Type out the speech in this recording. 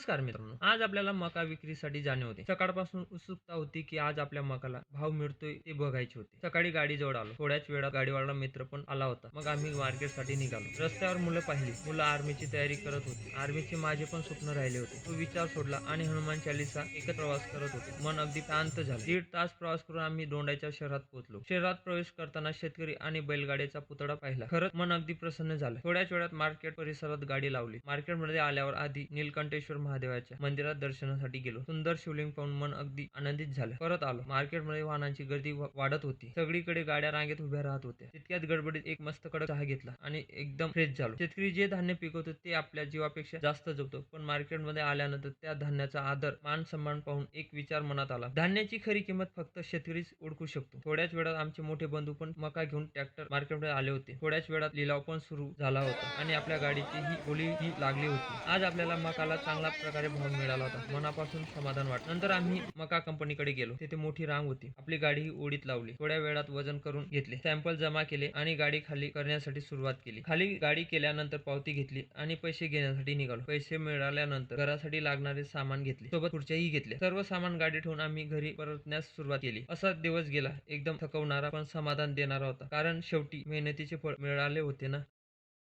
नमस्कार मित्रांनो आज आपल्याला मका विक्रीसाठी जाणे होते. सकाळपासून उत्सुकता होती की आज आपल्या मकाला भाव मिळतोय ते बघायचे होते. सकाळी गाडी जवळ आलो. थोड्याच वेळात गाडीवाला मित्र पण आला होता. मग आम्ही मार्केटसाठी निघालो. रस्त्यावर मुलं पाहिली. मुलं आर्मीची तयारी करत होती. आर्मीचे माझे पण स्वप्न राहिले होते. तो विचार सोडला आणि हनुमान चालीसा एकच प्रवास करत होते. मन अगदी शांत झालं. दीड तास प्रवास करून आम्ही दोंडाच्या शहरात पोहोचलो. शहरात प्रवेश करताना शेतकरी आणि बैलगाड्याचा पुतळा पाहिला. खरंच मन अगदी प्रसन्न झालं. थोड्याच वेळात मार्केट परिसरात गाडी लावली. मार्केटमध्ये आल्यावर आधी नीलकंठेश्वर महादेवाच्या मंदिरात दर्शनासाठी गेलो. सुंदर शिवलिंग पाहून मन अगदी आनंदित झालं. परत आलो. मार्केटमध्ये वाहनांची गर्दी वाढत होती. सगळीकडे गाड्या रांगेत उभ्या राहत होत्या. तितक्यात गडबडीत एक मस्त कडक चहा घेतला आणि एकदम फ्रेश झालो. शेतकरी जे धान्य पिकवतो ते आपल्या जीवापेक्षा जास्त जपतो. पण मार्केटमध्ये आल्यानंतर त्या धान्याचा आदर मान सन्मान पाहून एक विचार मनात आला. धान्याची खरी किंमत फक्त शेतकरीच ओळखू शकतो. थोड्याच वेळात आमचे मोठे बंधू पण मका घेऊन ट्रॅक्टर मार्केटमध्ये आले होते. थोड्याच वेळात लिलाव पण सुरू झाला होता आणि आपल्या गाडीची ही बोली ही लागली होती. आज आपल्याला मकाला चांगला प्रकारे भाव मिळाला होता. मनापासून समाधान वाटत नंतर आम्ही मका कंपनीकडे गेलो. तिथे मोठी रांग होती. आपली गाडी ही ओढीत लावली. थोड्या वेळात वजन करून घेतले. सॅम्पल जमा केले आणि गाडी खाली करण्यासाठी सुरुवात केली. खाली गाडी केल्यानंतर पावती घेतली आणि पैसे घेण्यासाठी निघालो. पैसे मिळाल्यानंतर घरासाठी लागणारे सामान घेतले. सोबत खुर्च्याही घेतल्या. सर्व सामान गाडी ठेवून आम्ही घरी परतण्यास सुरुवात केली. असा दिवस गेला. एकदम थकवणारा पण समाधान देणारा होता. कारण शेवटी मेहनतीचे फळ मिळाले होते ना?